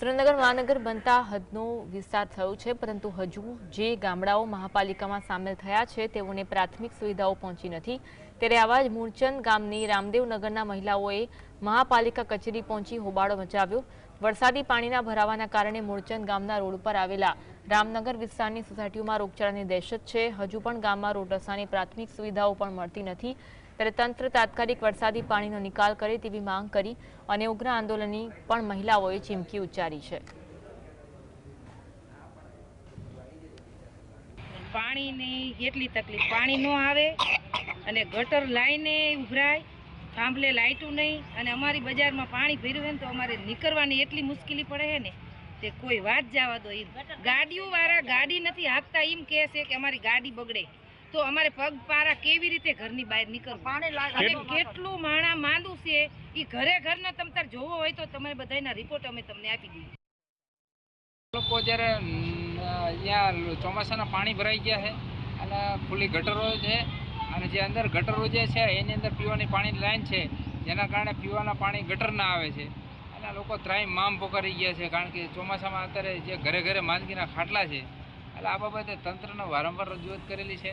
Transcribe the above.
સુરેન્દ્રનગર મહાનગર બનતા હદનો વિસ્તાર થયો છે, પરંતુ હજુ જે ગામડાઓ મહાપાલિકામાં સામેલ થયા છે, તેઓને પ્રાથમિક સુવિધાઓ પહોંચી નથી. ત્યારે આવા જ મૂળચંદ ગામની રામદેવનગરના મહિલાઓએ મહાપાલિકા કચેરી પહોંચી હોબાળો મચાવ્યો. વરસાદી પાણીના ભરાવાના કારણે મૂળચંદ ગામના રોડ પર આવેલા રામનગર વિસ્તારની સોસાયટીઓમાં રોગચાળાની દહેશત છે. હજુ પણ ગામમાં રોડ રસ્તાની પ્રાથમિક સુવિધાઓ પણ મળતી નથી. ત્યારે તંત્ર તાત્કાલિક વરસાદી પાણીનો નિકાલ કરે તેવી માંગ કરી અને ઉગ્ર આંદોલનની પણ મહિલાઓએ ચીમકી ઉચ્ચારી છે. પાણીની એટલી તકલીફ. પાણી ન આવે અને ગટર લાઈને ઉભરાય, થાંભલે લાઇટું નહીં અને અમારી બજારમાં પાણી ભર્યું હોય ને તો અમારે નીકળવાની એટલી મુશ્કેલી પડે છે ને તે કોઈ વાત જવા દો એ ગાડીઓ વાળા ગાડી નથી હાંકતા. એમ કહે છે કે અમારી ગાડી બગડે. તો અમારે પગ પારા કેવી રીતે ઘરની બહાર નીકળવું? અને કેટલું માણા માંદું છે એ ઘરે ઘરના તમ તાર જોવો હોય તો તમે બધાના રિપોર્ટ અમે તમને આપી દઈએ. લોકો જ્યારે અહીંયા ચોમાસાના પાણી ભરાઈ ગયા છે અને ખુલ્લી ગટરો છે અને જે અંદર ગટરો જે છે એની અંદર પીવાની પાણીની લાઈન છે જેના કારણે પીવાના પાણી ગટરના આવે છે. અને લોકો ત્રાય મામ પોકારી ગયા છે કારણ કે ચોમાસામાં અત્યારે જે ઘરે ઘરે માંદગીના ખાટલા છે એટલે આ બાબતે તંત્રને વારંવાર રજૂઆત કરેલી છે.